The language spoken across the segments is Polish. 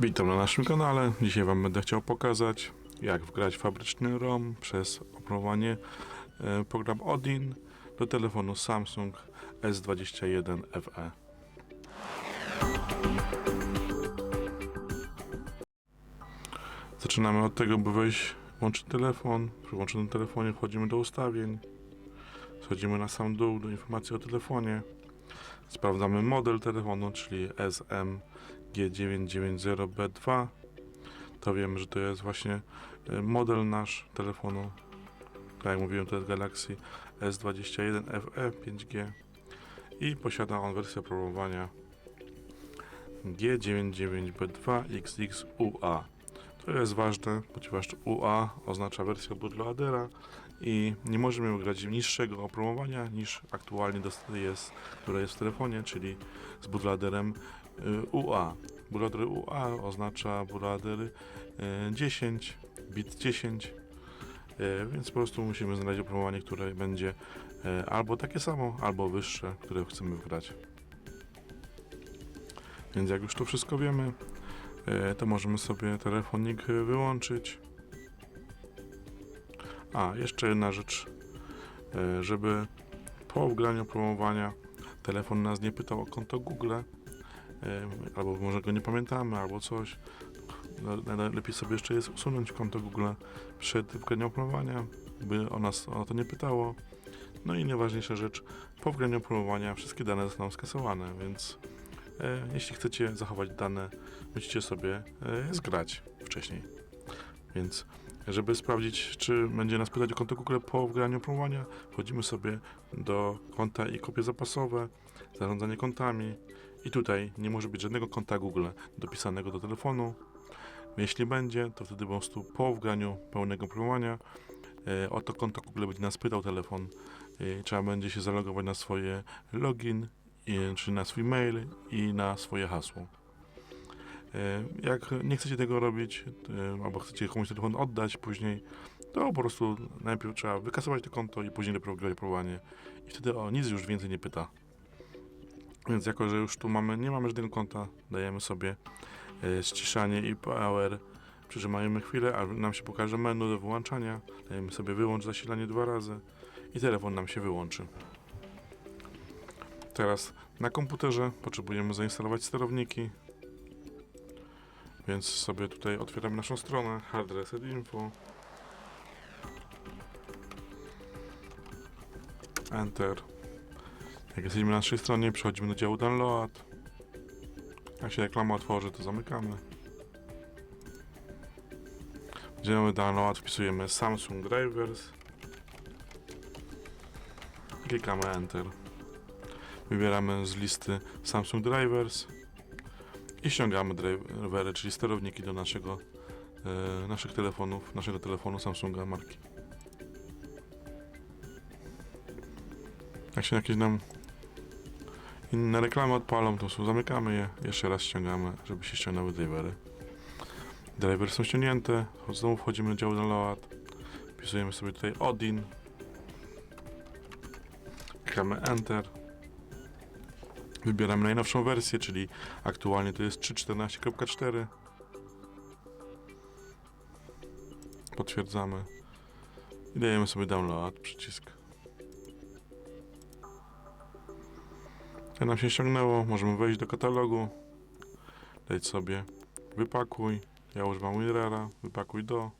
Witam na naszym kanale. Dzisiaj Wam będę chciał pokazać, jak wgrać fabryczny ROM przez oprogramowanie e, program Odin do telefonu Samsung S21 FE. Zaczynamy od tego, by wejść, włączyć telefon. Przy włączonym telefonie wchodzimy do ustawień. Schodzimy na sam dół do informacji o telefonie. Sprawdzamy model telefonu, czyli SM G990B2 to wiemy, że to jest właśnie e, model nasz telefonu. Tak jak mówiłem to jest Galaxy S21 FE 5G i posiada on wersję oprogramowania G99B2XXUA to jest ważne, ponieważ UA oznacza wersję bootloadera i nie możemy grać niższego oprogramowania niż aktualnie jest, które jest w telefonie, czyli z bootloaderem UA. Bootloader UA oznacza bootloader y, 10, bit 10, y, więc po prostu musimy znaleźć oprogramowanie, które będzie y, albo takie samo, albo wyższe, które chcemy wgrać. Więc jak już to wszystko wiemy, y, to możemy sobie telefonik y, wyłączyć. A, jeszcze jedna rzecz, y, żeby po wgraniu oprogramowania telefon nas nie pytał o konto Google, albo może go nie pamiętamy, albo coś. No, Najlepiej sobie jeszcze jest usunąć konto Google przed wgraniem oprogramowania, by o nas o to nie pytało. No i najważniejsza rzecz, po wgraniu oprogramowania wszystkie dane zostaną skasowane, więc e, jeśli chcecie zachować dane, musicie sobie e, zgrać wcześniej. Więc żeby sprawdzić, czy będzie nas pytać o konto Google po wgraniu oprogramowania, wchodzimy sobie do konta i kopie zapasowe, zarządzanie kontami, i tutaj nie może być żadnego konta Google dopisanego do telefonu. Jeśli będzie, to wtedy po prostu po wgraniu pełnego oprogramowania e, o to konto Google będzie nas pytał telefon. E, trzeba będzie się zalogować na swoje login, e, czyli na swój mail i na swoje hasło. E, jak nie chcecie tego robić, e, albo chcecie komuś telefon oddać później, to po prostu najpierw trzeba wykasować to konto i później dopiero wgrać oprogramowanie. I wtedy o nic już więcej nie pyta. Więc jako, że już tu mamy, nie mamy żadnego konta, dajemy sobie e, ściszanie i power. Przytrzymajmy chwilę, a nam się pokaże menu do wyłączania. Dajemy sobie wyłącz zasilanie dwa razy i telefon nam się wyłączy. Teraz na komputerze potrzebujemy zainstalować sterowniki. Więc sobie tutaj otwieramy naszą stronę Hard Reset Info. Enter. Jak jesteśmy na naszej stronie, przechodzimy do działu Download. Jak się reklama otworzy, to zamykamy. W działu Download wpisujemy Samsung Drivers. Klikamy Enter. Wybieramy z listy Samsung Drivers i ściągamy drivery, czyli sterowniki do naszego, e, naszych telefonów, naszego telefonu Samsunga marki. Jak się jakieś nam inne reklamy odpalą, to są, zamykamy je, jeszcze raz ściągamy, żeby się ściągnęły drivery. Drivery są ściągnięte, znowu wchodzimy do działu download, wpisujemy sobie tutaj Odin, klikamy Enter, wybieramy najnowszą wersję, czyli aktualnie to jest 3.14.4 potwierdzamy. I dajemy sobie download przycisk. Jak nam się ściągnęło, możemy wejść do katalogu, dać sobie. Wypakuj, ja używam Winrara, wypakuj do.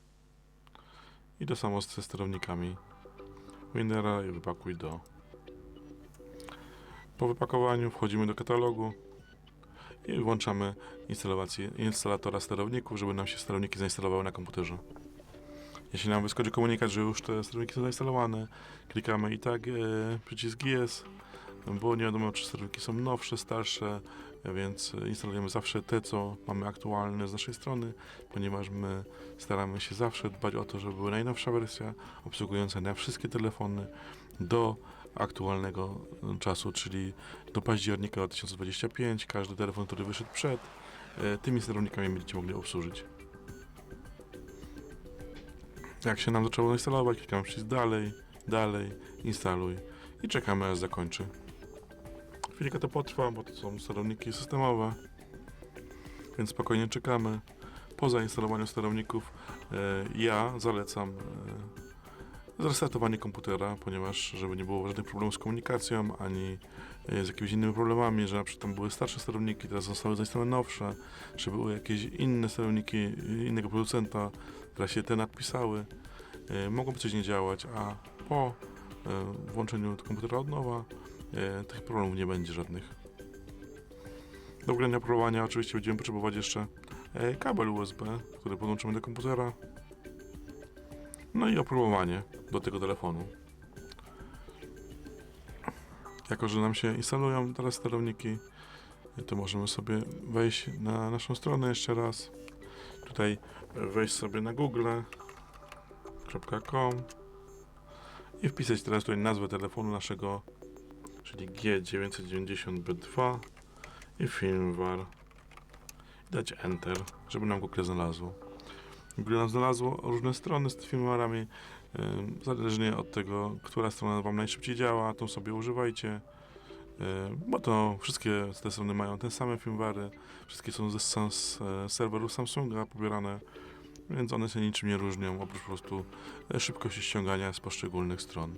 I to samo ze sterownikami. Winrara i wypakuj do. Po wypakowaniu wchodzimy do katalogu i włączamy instalację instalatora sterowników, żeby nam się sterowniki zainstalowały na komputerze. Jeśli nam wyskoczy komunikat, że już te sterowniki są zainstalowane, klikamy i tak e, przycisk Yes, bo nie wiadomo, czy sterowniki są nowsze, starsze, więc instalujemy zawsze te, co mamy aktualne z naszej strony, ponieważ my staramy się zawsze dbać o to, żeby była najnowsza wersja, obsługująca na wszystkie telefony do aktualnego czasu, czyli do października 2025. Każdy telefon, który wyszedł przed, e, tymi sterownikami będziecie mogli obsłużyć. Jak się nam zaczęło instalować, klikamy przycisk dalej, dalej, instaluj i czekamy aż zakończy. Chwilkę to potrwa, bo to są sterowniki systemowe. więc spokojnie czekamy. Po zainstalowaniu sterowników e, ja zalecam e, zresetowanie komputera, ponieważ żeby nie było żadnych problemów z komunikacją, ani e, z jakimiś innymi problemami, że na przykład tam były starsze sterowniki, teraz zostały zainstalowane nowsze, czy były jakieś inne sterowniki innego producenta, które się te nadpisały, e, mogłoby coś nie działać, a po e, włączeniu komputera od nowa e, tych problemów nie będzie żadnych. Do grania promowania oczywiście będziemy potrzebować jeszcze e, kabel USB, który podłączymy do komputera. No i opromowanie do tego telefonu. Jako, że nam się instalują teraz sterowniki, to możemy sobie wejść na naszą stronę jeszcze raz. Tutaj wejść sobie na google.com i wpisać teraz tutaj nazwę telefonu naszego, czyli G990B2 i firmware. Dać Enter, żeby nam Google znalazło. Google nam znalazło różne strony z firmwarami. Zależnie od tego, która strona Wam najszybciej działa, tą sobie używajcie. Bo to wszystkie te strony mają te same firmwary. Wszystkie są ze z e, serwerów Samsunga pobierane, więc one się niczym nie różnią, oprócz po prostu e, szybkości ściągania z poszczególnych stron.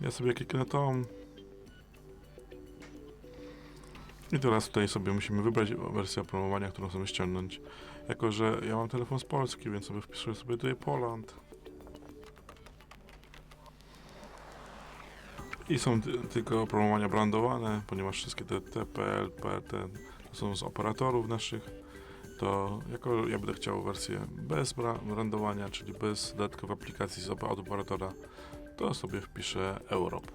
Ja sobie kliknę tą. I teraz tutaj sobie musimy wybrać wersję opromowania, którą chcemy ściągnąć. Jako, że ja mam telefon z Polski, więc sobie wpisuję sobie tutaj Poland. I są ty- tylko opromowania brandowane, ponieważ wszystkie te TPL, PRT to są z operatorów naszych. To jako ja będę chciał wersję bez bra- brandowania, czyli bez dodatkowej aplikacji z operatora, to sobie wpiszę Europe.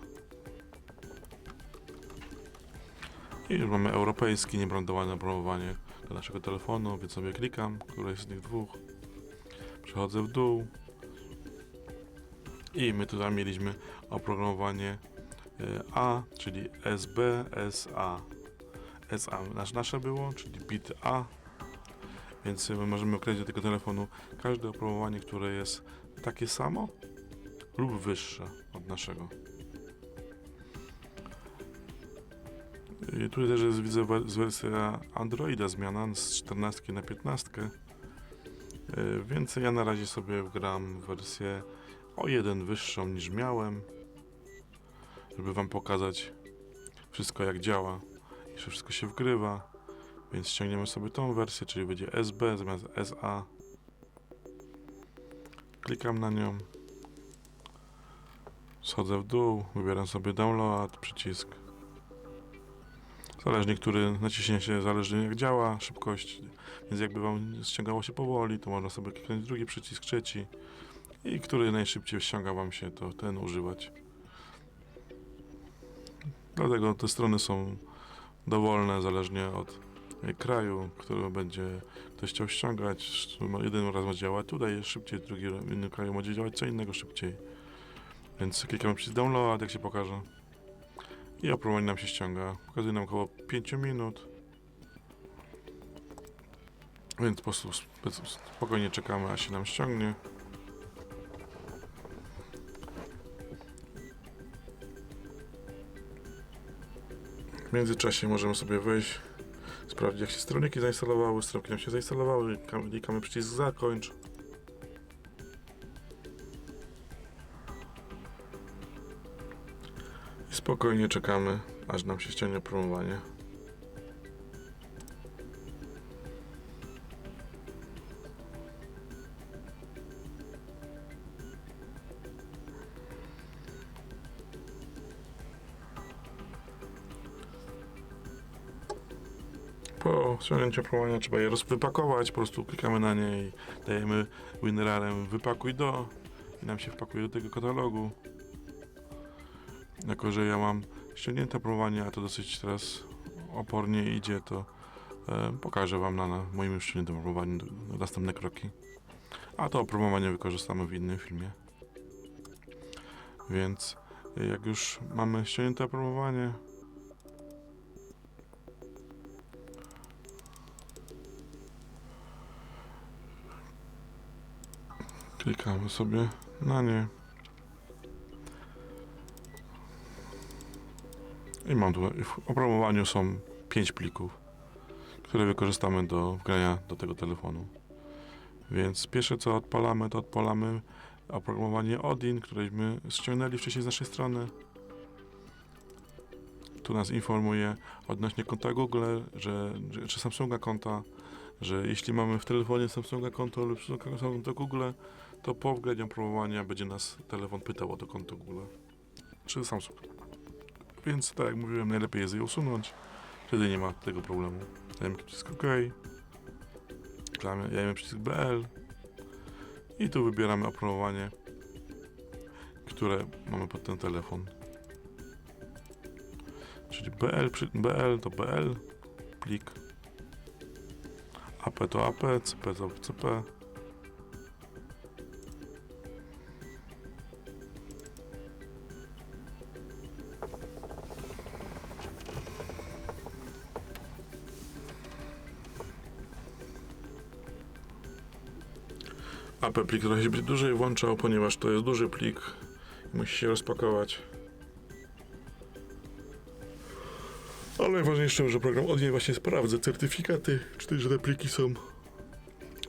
I już mamy europejski, niebrandowane opromowanie do naszego telefonu, więc sobie klikam, któreś z tych dwóch. Przechodzę w dół. I my tutaj mieliśmy oprogramowanie e, A, czyli SB, SA. SA nasz, nasze było, czyli bit A. Więc my możemy określić do tego telefonu każde oprogramowanie, które jest takie samo lub wyższe od naszego. I tutaj też jest, widzę, wersja Androida zmiana z 14 na 15. Yy, Więc ja na razie sobie wgram wersję o jeden wyższą niż miałem, żeby Wam pokazać wszystko jak działa że wszystko się wgrywa. Więc ściągniemy sobie tą wersję, czyli będzie SB zamiast SA. Klikam na nią. Schodzę w dół, wybieram sobie download, przycisk. Zależnie, który naciśnięcie, zależy jak działa, szybkość. Więc jakby Wam ściągało się powoli, to można sobie kliknąć drugi przycisk, trzeci. I który najszybciej ściąga Wam się, to ten używać. Dlatego te strony są dowolne, zależnie od e, kraju, który będzie ktoś chciał ściągać. Jeden raz ma działać tutaj szybciej, drugi w innym kraju będzie działać co innego szybciej. Więc klikamy przycisk download, jak się pokaże. I opromowanie nam się ściąga. Pokazuje nam około 5 minut. Więc po prostu spokojnie czekamy, aż się nam ściągnie. W międzyczasie możemy sobie wejść, sprawdzić jak się stroniki zainstalowały, stronki nam się zainstalowały, klikamy przycisk zakończ. Spokojnie czekamy, aż nam się ściągnie promowanie. Po ściągnięciu promowania trzeba je rozwypakować, po prostu klikamy na nie i dajemy WinRARem wypakuj do i nam się wpakuje do tego katalogu. Jako, że ja mam ściągnięte promowanie, a to dosyć teraz opornie idzie, to e, pokażę Wam na, na moim już ściągniętym następne kroki. A to opromowanie wykorzystamy w innym filmie. Więc e, jak już mamy ściągnięte promowanie, klikamy sobie na nie. I mam tu, w opromowaniu są 5 plików, które wykorzystamy do wgrania do tego telefonu. Więc pierwsze co odpalamy, to odpalamy oprogramowanie Odin, któreśmy ściągnęli wcześniej z naszej strony. Tu nas informuje odnośnie konta Google, że, czy Samsunga konta, że jeśli mamy w telefonie Samsunga konto lub Samsunga Google, to po wgraniu oprogramowania będzie nas telefon pytał o to konto Google. Czy Samsung. Więc tak jak mówiłem, najlepiej jest je usunąć. Wtedy nie ma tego problemu. Dajemy przycisk OK. Dajemy przycisk BL. I tu wybieramy oprogramowanie, które mamy pod ten telefon. Czyli BL, BL to BL, plik. AP to AP, CP to CP. AP plik trochę się będzie dłużej włączał, ponieważ to jest duży plik i musi się rozpakować. Ale najważniejsze, że program od niej właśnie sprawdza certyfikaty, czy też, te pliki są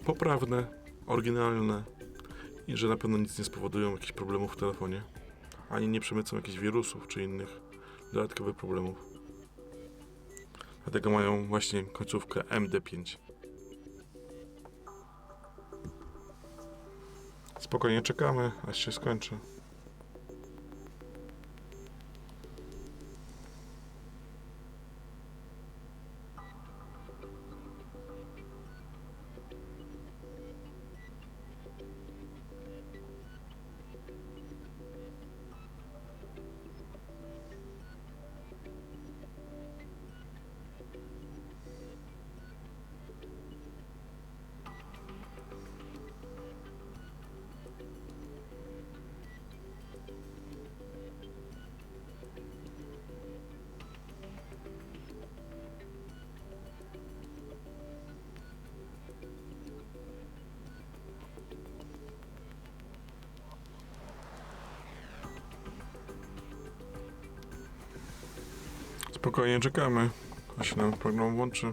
poprawne, oryginalne i że na pewno nic nie spowodują jakichś problemów w telefonie, ani nie przemycą jakichś wirusów czy innych dodatkowych problemów. Dlatego mają właśnie końcówkę MD5. Spokojnie czekamy, aż się skończy. Spokojnie czekamy, aż się nam program włączy.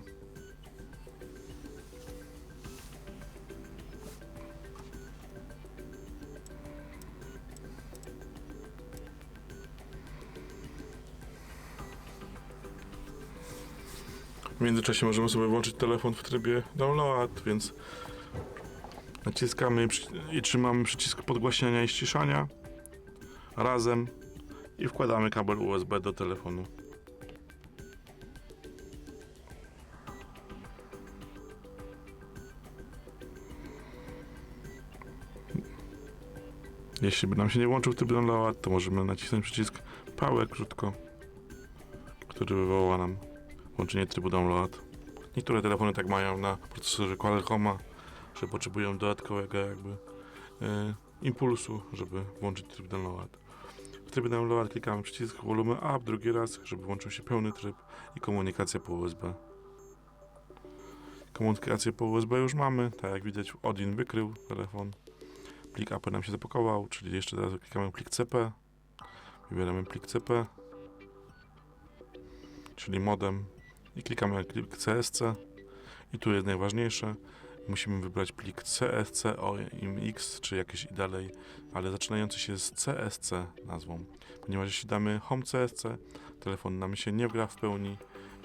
W międzyczasie możemy sobie włączyć telefon w trybie download, więc naciskamy i trzymamy przycisk podgłaśniania i ściszania razem i wkładamy kabel USB do telefonu. Jeśli by nam się nie włączył tryb download, to możemy nacisnąć przycisk Power krótko, który wywoła nam włączenie trybu download. Niektóre telefony tak mają na procesorze Qualcomma, że potrzebują dodatkowego jakby e, impulsu, żeby włączyć tryb download. W trybie download klikamy przycisk volume up drugi raz, żeby włączył się pełny tryb i komunikacja po USB. Komunikację po USB już mamy, tak jak widać Odin wykrył telefon. Plik AP nam się zapakował, czyli jeszcze teraz klikamy plik CP. Wybieramy plik CP, czyli modem i klikamy plik CSC. I tu jest najważniejsze, musimy wybrać plik CSC OMX, czy jakieś i dalej, ale zaczynający się z CSC nazwą, ponieważ jeśli damy Home CSC, telefon nam się nie wgra w pełni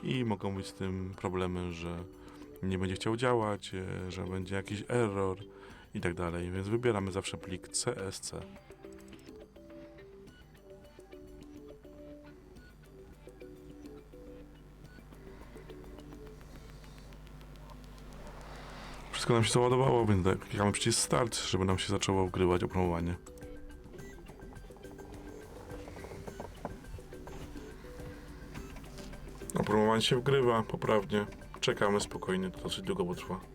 i mogą być z tym problemy, że nie będzie chciał działać, e, że będzie jakiś error i tak dalej, więc wybieramy zawsze plik CSC. Wszystko nam się załadowało, więc tak, klikamy przycisk start, żeby nam się zaczęło wgrywać oprogramowanie. Oprogramowanie się wgrywa poprawnie. Czekamy spokojnie, to dosyć długo potrwa.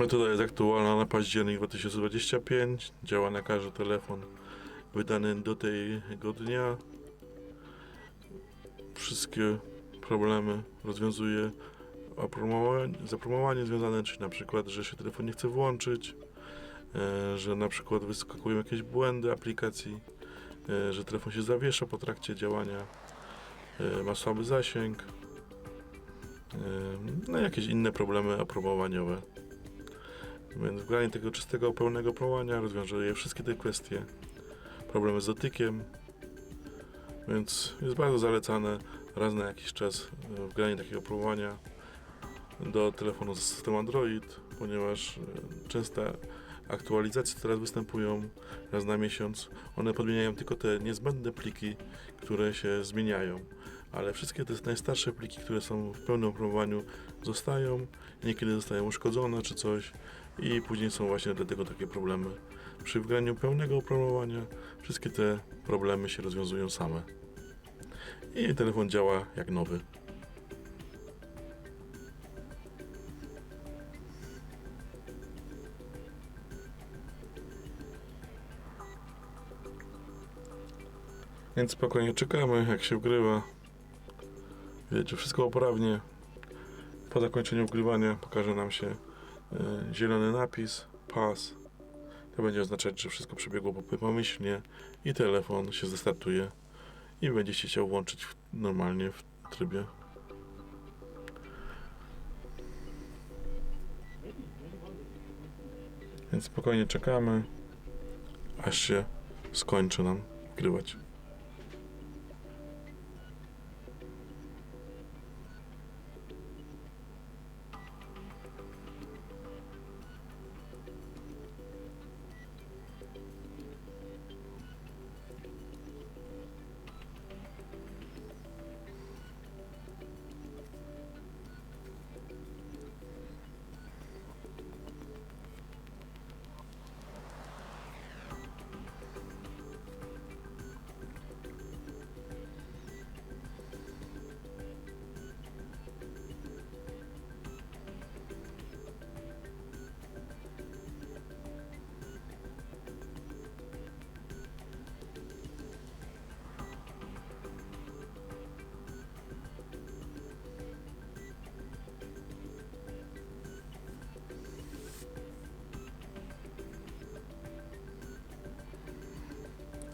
Metoda jest aktualna na październik 2025. Działa na każdy telefon wydany do tego dnia. Wszystkie problemy rozwiązuje zapromowanie związane, czyli na przykład, że się telefon nie chce włączyć, e, że na przykład wyskakują jakieś błędy aplikacji, e, że telefon się zawiesza po trakcie działania, e, ma słaby zasięg, no jakieś inne problemy opromowaniowe. Więc wgranie tego czystego, pełnego promowania rozwiązuje wszystkie te kwestie. Problemy z dotykiem, więc jest bardzo zalecane raz na jakiś czas e, wgranie takiego promowania do telefonu z systemu Android, ponieważ e, częste aktualizacje teraz występują raz na miesiąc. One podmieniają tylko te niezbędne pliki, które się zmieniają, ale wszystkie te najstarsze pliki, które są w pełnym promowaniu zostają, niekiedy zostają uszkodzone czy coś i później są właśnie dlatego takie problemy. Przy wgraniu pełnego oprogramowania wszystkie te problemy się rozwiązują same. I telefon działa jak nowy. Więc spokojnie czekamy, jak się wgrywa. Wiecie, wszystko poprawnie. Po zakończeniu wgrywania pokaże nam się zielony napis, pas. To będzie oznaczać, że wszystko przebiegło po- pomyślnie i telefon się zestartuje i będzie się chciał włączyć normalnie w trybie. Więc spokojnie czekamy, aż się skończy nam wgrywać.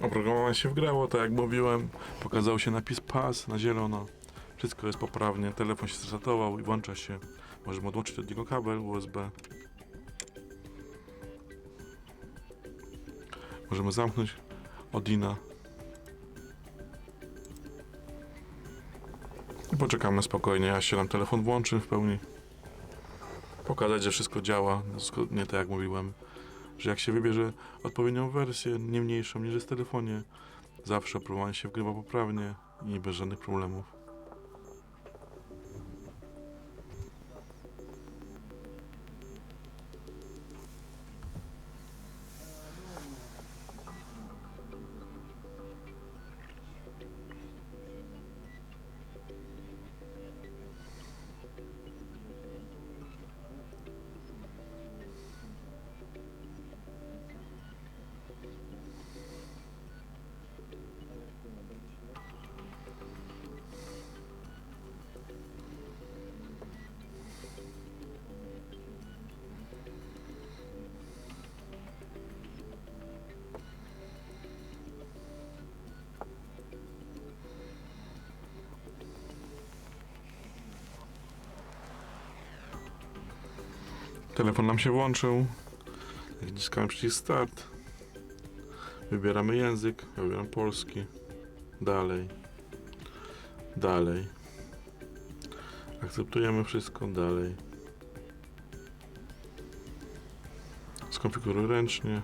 Oprogramowanie się wgrało, tak jak mówiłem. Pokazał się napis pas na zielono. Wszystko jest poprawnie. Telefon się zresetował i włącza się. Możemy odłączyć od niego kabel USB. Możemy zamknąć Odina. I poczekamy spokojnie, aż się nam telefon włączy w pełni. Pokazać, że wszystko działa, zgodnie tak jak mówiłem że jak się wybierze odpowiednią wersję, nie mniejszą niż jest w telefonie, zawsze program się wgrywa poprawnie i bez żadnych problemów. Telefon nam się włączył. Naciskamy przycisk start. Wybieramy język. Ja wybieram polski. Dalej. Dalej. Akceptujemy wszystko. Dalej. Skonfiguruj ręcznie.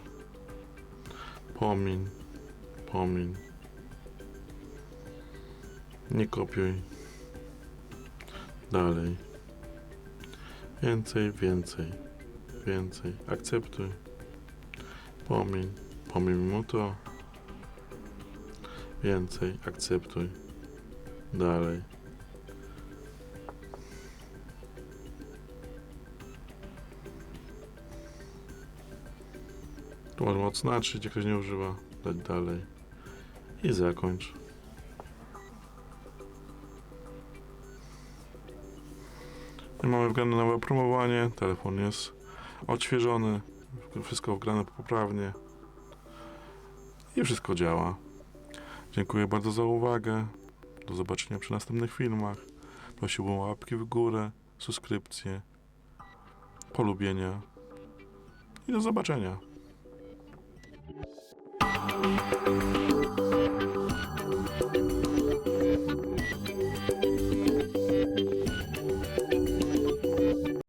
Pomiń. Pomiń. Nie kopiuj. Dalej. Więcej, więcej, więcej. Akceptuj. Pomiń, pomiń mu to. Więcej, akceptuj. Dalej. Tu można odznaczyć, jak ktoś nie używa. Dać dalej. I zakończ. Mamy wgrane nowe promowanie, telefon jest odświeżony, wszystko wgrane poprawnie i wszystko działa. Dziękuję bardzo za uwagę. Do zobaczenia przy następnych filmach. Prosiłbym o łapki w górę, subskrypcje, polubienia i do zobaczenia.